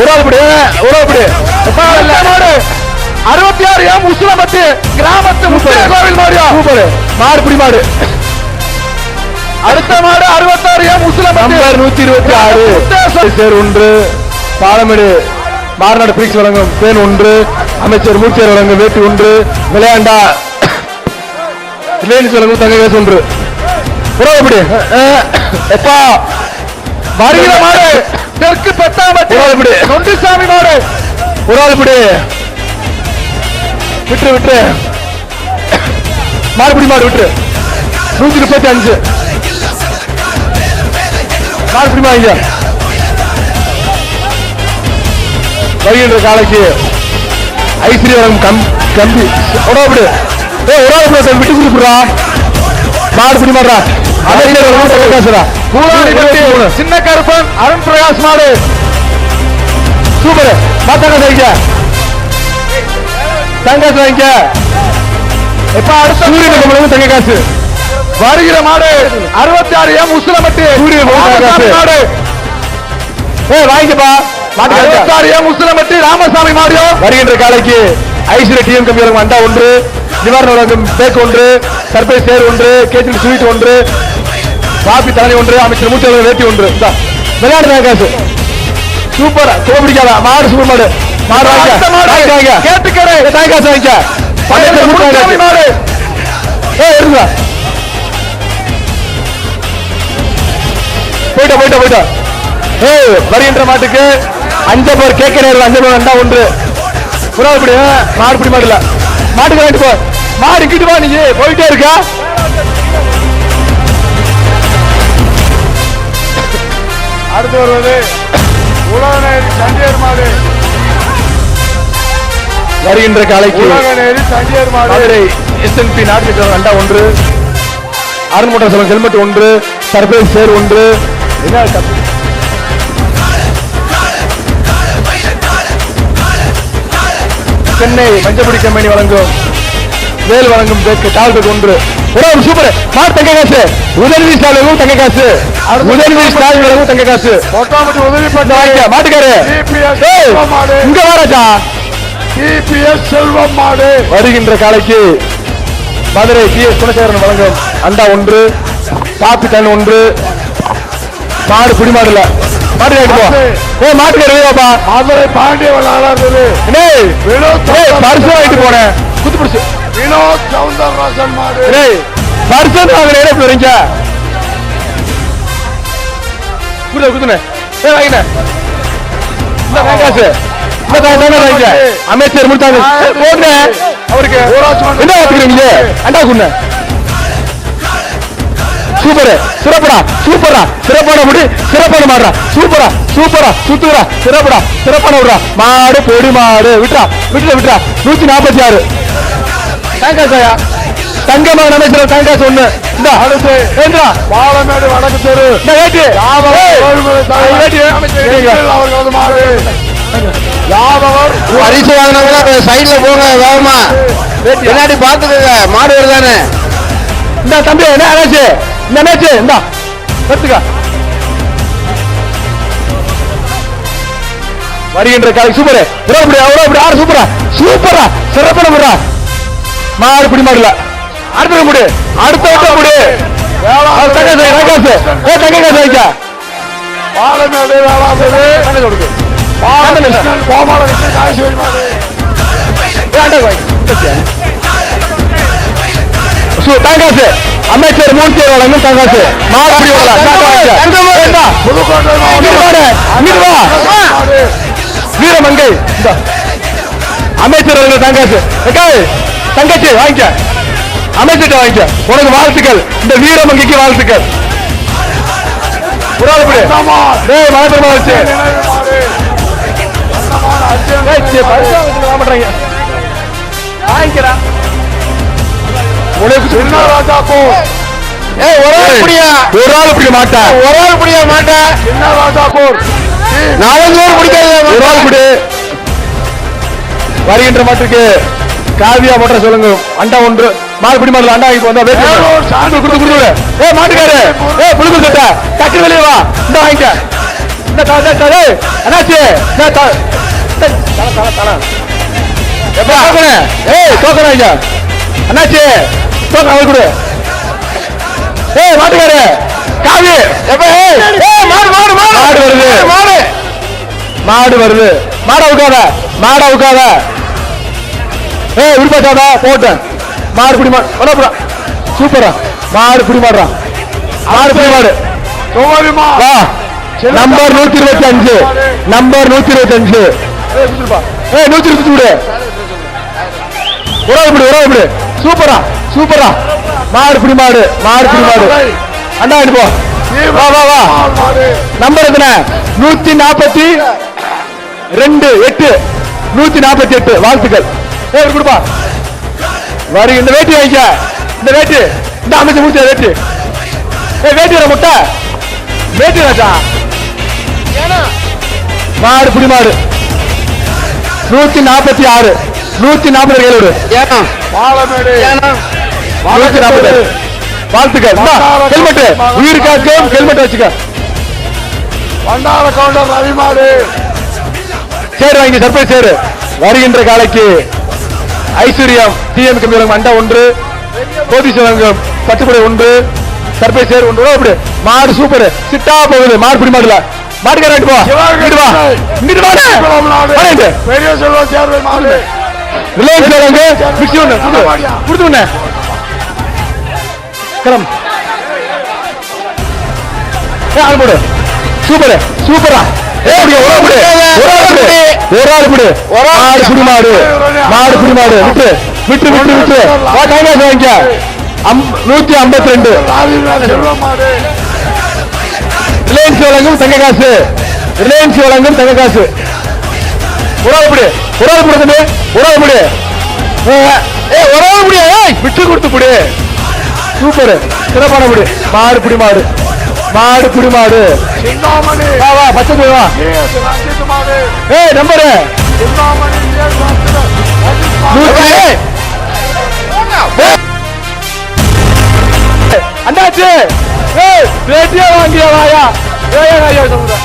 ஒரு ஆள் பிடி ஒரு ஆள் பிடி எப்பா இல்ல மாடு. அறுபத்தி ஆறு எம் உசுலமத்து கிராமத்து முத்தைய கோவில் மாடியா சூப்பர். மாடு பிடி மாடு. அடுத்த மாடு அறுபத்தாறு எம் உசுலமத்து நம்பர் நூத்தி இருபத்தி ஆறு. சேர் ஒன்று. பாலமேடு மாறுநாடு பிரிக்ஸ் வழங்கும் தேன் ஒன்று. அமைச்சர் மூச்சியர் வழங்கும் வேட்டி ஒன்று. விளையாண்டா. ரிலையன்ஸ் வழங்கும் தங்க கேஸ் ஒன்று. உறவு எப்படி எப்பா வருகிற மாடு. தெற்கு எப்படி நொண்டிசாமி மாடு உறவு எப்படி விட்டு விட்டு மாடுபிடி மாடு விட்டு நூத்தி முப்பத்தி அஞ்சு. மாடுபிடி மாங்க வருகின்ற காலைக்கு ஐஸ்வர்யா வழங்கும் கம் கம்பி. எப்படி ஏ எப்படி விட்டு கொடுக்குறா மாடு பிடி மாடுறா சின்ன கருப்பன் அருண் பிரகாஷ் மாடு. சூப்பர். தங்காசு வாங்கிக்க எப்ப அடுத்த சூரியன் தங்க காசு. வருகிற மாடு அறுபத்தி ஆறு எம் உசுலமட்டு சூரியன் மாடு. ஏ வாங்கிக்கப்பா. அறுபத்தாறு எம் உசுலமட்டு ராமசாமி மாடியோ வருகின்ற காலைக்கு ஐஸ்வர்ய டிஎம் கம்பி அண்டா ஒன்று. நிவாரண பேக் ஒன்று. சர்ப்ரைஸ் சேர் ஒன்று. கேட்டில் ஸ்வீட் ஒன்று. காபி தலை ஒன்று அமைச்சர் மூச்சு வழங்கும் வேட்டி ஒன்று. இந்தா, விளையாடு காசு. சூப்பர். கோவ பிடிக்காத. மாடு சூப்பர் மாடு. மாடு வாங்க. கேட்டுக்கடை தாய் காசு வாங்க பழைய மூட்டாங்க மாடு. ஏ எடுங்க போயிட்டா போயிட்டா போயிட்டா. ஏய் வருகின்ற மாட்டுக்கு அஞ்சு பேர் கேட்க நேரம் அஞ்சு பேர் ரெண்டா ஒன்று. புறாவு பிடி மாடு பிடி மாடு இல்ல. மாட்டுக்கு வாங்கிட்டு போ. மாடு இங்கிட்டு வா நீ. போயிட்டே இருக்கா. அடுத்து வருவது உலகநேரி சண்டியர் மாடு. வருகின்ற காலைக்கு உலகநேரி சண்டியர் மாடு. எஸ்என்பி நாட்டு அண்டா ஒன்று அருண் மோட்டார் செல்வம் ஹெல்மெட் ஒன்று சர்ப்ரைஸ் சேர் ஒன்று. என்ன? சென்னை மஞ்சப்படி கம்பெனி வழங்கும் வேல் வழங்கும் பேக்கு ஒன்று. ஒரு சூப்பர். மார் தங்க காசு. உதவி ஸ்டாலும் தங்க காசு. உதவி ஸ்டால் வழங்கும் தங்க காசு. உதவி வாங்கிக்க, மாட்டுக்காரு. இங்க வாராஜா டிபிஎஸ் செல்வம் மாடு. வருகின்ற காலைக்கு மதுரை டி எஸ் குணசேகரன் வழங்கும் அண்டா ஒன்று காப்பி கண் ஒன்று மாடு குடிமாடு இல்ல மாடு வாங்கிட்டு போ ஏ மாட்டுக்காரு வேப்பா மதுரை பாண்டிய ஏய் பரிசு வாங்கிட்டு போனேன். குத்து பிடிச்சு. குடுங்க ஏய் வாங்கினேன் இந்த காசு இந்த காசு தானே வாங்கிக்க அமைச்சர் முடித்தாங்க அவருக்கு. என்ன வாத்துக்கிறீங்க அண்டா குண்ண சூப்பர். சிறப்புடா சூப்பரா சிறப்பான முடி சிறப்பான மாடுறா சூப்பரா சூப்பரா சுத்துறா சிறப்புடா சிறப்பான விடுறா மாடு பொடி மாடு. விட்டுறா விட்டுற விட்டுறா. நூத்தி நாற்பத்தி ஆறு. தேங்காசாயா தங்கமா நினைச்சிடும் தேங்காசு ஒண்ணு. இந்த அடுத்து ஏன்றா பாலமேடு வடக்கு தெரு. இந்த செந்தில் அவர்களது மாடு யாதவர் பரிசு வாங்கினவங்க சைடுல போங்க வேகமா. பின்னாடி பாத்துக்கோங்க மாடு வருதானே இந்த தம்பி என்ன ஆச்சு இந்த மேட்ச் இந்த. எடுத்துக்க. வருகின்ற காலை சூப்பர். உறவுப்படி உறவுப்படி ஆறு சூப்பரா? சூப்பரா. சிறப்பான முறா மாடு பிடி மாடல அடுத்த முடி அடுத்த வட்ட முடி தங்க காசு ஏ வைக்க பாலமேடு கொடுக்கு. மாடு தங்காசு அமைச்சர் மூர்த்தி வழங்கும் தங்காசு மாடு புதுக்கோட்டை மாவட்டம். வீரமங்கை. அமைச்சர் அவர்கள் தங்காசு தங்கச்சி வாங்கிக்க. அமைச்சர்கிட்ட வாங்கிக்க. உனக்கு வாழ்த்துக்கள். இந்த வீரமங்கைக்கு வாழ்த்துக்கள். புறாதுபடி டேய் மனப்பெருமா வச்சு உனக்கு சின்ன ராஜாப்பூர் ஏய் ஒரு ஆள் பிடியா ஒரு ஆள் பிடிக்க மாட்டேன் ஒரு ஆள் மாட்டேன் சின்ன ராஜாப்பூர் நாலஞ்சு பேர் பிடிக்காத ஒரு ஆள் பிடி. வருகின்ற மாட்டுக்கு காவியா மோட்டர் சொல்லுங்க. அண்டா ஒன்று. மாடு பிடி மாடல அண்டா வாங்கி வந்தா வேட்டு வேலூர் சாமி கொடுத்து கொடுத்து ஏ மாட்டுக்காரு. ஏ புழுக்கு சட்டை. டக்கு வெளியே வா. இந்த வாங்கிக்க. இந்த தலை தலை, என்னாச்சு இந்த தலை. தலை எப்பா ஏய் டோக்கன் ஐயா அண்ணாச்சி டோக்கன் அவர் கொடு. ஏய் மாட்டுக்காரு. காவி. எப்ப? ஏய் ஏய் மாடு மாடு மாடு. மாடு வருது. மாடு மாடு. வருது மாட உட்காத. மாட உட்காத. ஏய் உருப்பாச்சாத போட்டேன். மாடு பிடி மாடு சூப்பரா மாடு பிடி மாடுறான் மாடு பிடி மாடு. நம்பர் நூத்தி இருபத்தி அஞ்சு. நம்பர் நூத்தி இருபத்தி அஞ்சு. ஏய் நூத்தி இருபத்தி விடு. உறவு விடு உறவு விடு. சூப்பரா சூப்பரா மாடு பிடி மாடு மாடு பிடி மாடு. அண்ணா இது போ. வா வா வா. நம்பர் எத்தனை? நூத்தி நாற்பத்தி ரெண்டு எட்டு. நூத்தி நாற்பத்தி எட்டு. வாழ்த்துக்கள். ஏய் இவரு கொடுப்பா. வரி இந்த வேட்டி வாங்கிக்க. இந்த வேட்டி. இந்த அமைச்சர் முடிச்ச வேட்டி. ஏய் வேட்டி வர முட்டை. வேட்டி ராஜா. மாடு புடி மாடு. நூத்தி நாற்பத்தி ஆறு. நூத்தி நாற்பது கையிலோடு நூத்தி நாற்பது வாழ்த்துக்கள். ஹெல்மெட் உயிர் காக்கும் ஹெல்மெட் வச்சுக்க. வண்டார கவுண்டர் ரவி மாடு. சேரு வாங்கி சர்ப்ரைஸ் சேரு. வருகின்ற காலைக்கு ஐஸ்வர்யம் டிஎம் கம்பி மண்டா ஒன்று கோதீஸ்வரங்கம் பட்டுப்படை ஒன்று சர்ப்ரைஸ் சேரு ஒன்று அப்படி. மாடு சூப்பர் சிட்டா போகுது. மாடு பிடி மாடுல. மாட்டுக்கார போ. குளம். பெரிய செல்வம் சேர்வை மாடு. ரிலையன்ஸ் வேலைங்க மிக்சி ஒன்று கொடுத்து ஏ ஆள் போடு. சூப்பர் சூப்பரா ஒரு ஆள் பிடி. மாடு புடி. மாடு மாடு புடி. மாடு விட்டு. விட்டு விட்டு விட்டு. கைலாஸ் வாங்கிக்க. நூத்தி ஐம்பத்தி ரெண்டு மாடு ரிலையன்ஸ் வழங்கும் தங்க காசு. ரிலையன்ஸ் வழங்கும் தங்க காசு. ஒரு ஆள் பிடி. ஒரு ஆள் பிடி ஒரு ஆள் பிடி. ஏ ஒரு ஆள் பிடி. ஏய் விட்டு கொடுத்து பிடி. சூப்பர். சிறப்பான பிடி. மாடு பிடி மாடு மாடு பிடி மாடு வா வா பச்சை போய் வா ஏய் நம்பரு. அண்ணாச்சி. ஏய் வேட்டியா வாங்கியா வாயா. ஏய் ஐயா சொல்லுங்க.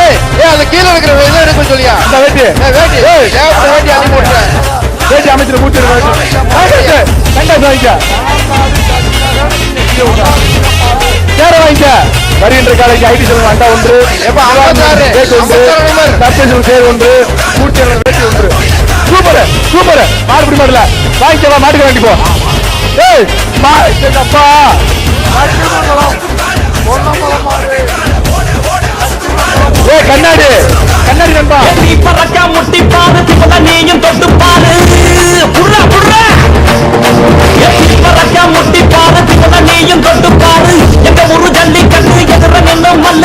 ஏய் ஏய் அந்த கீழே இருக்கிற இதை எடுக்க சொல்லியா? வேட்டி. ஏய் வேட்டி. ஏய். வேட்டி அனுப்பி விட்டுறேன் வேட்டி அமைச்சர் மூச்சு சேர வாங்கிக்க. வருகின்ற காலைக்கு ஐடி செல்வன் அண்டா ஒன்று. வேட்டி ஒன்று. தர்பேசன் சேர் ஒன்று. கூட்டி வேட்டி ஒன்று. Super super. மாடு பிடி மாடல. வாங்கிக்க வா மாட்டுக்கு வேண்டி போ. ஏய் மா அப்பா கட்டிமங்கலம் பொன்னம்பலம் மாடு ஏய் கண்ணாடி. கண்ணாடி நண்பா. நீ பறக்க முட்டி பாரு திப்பல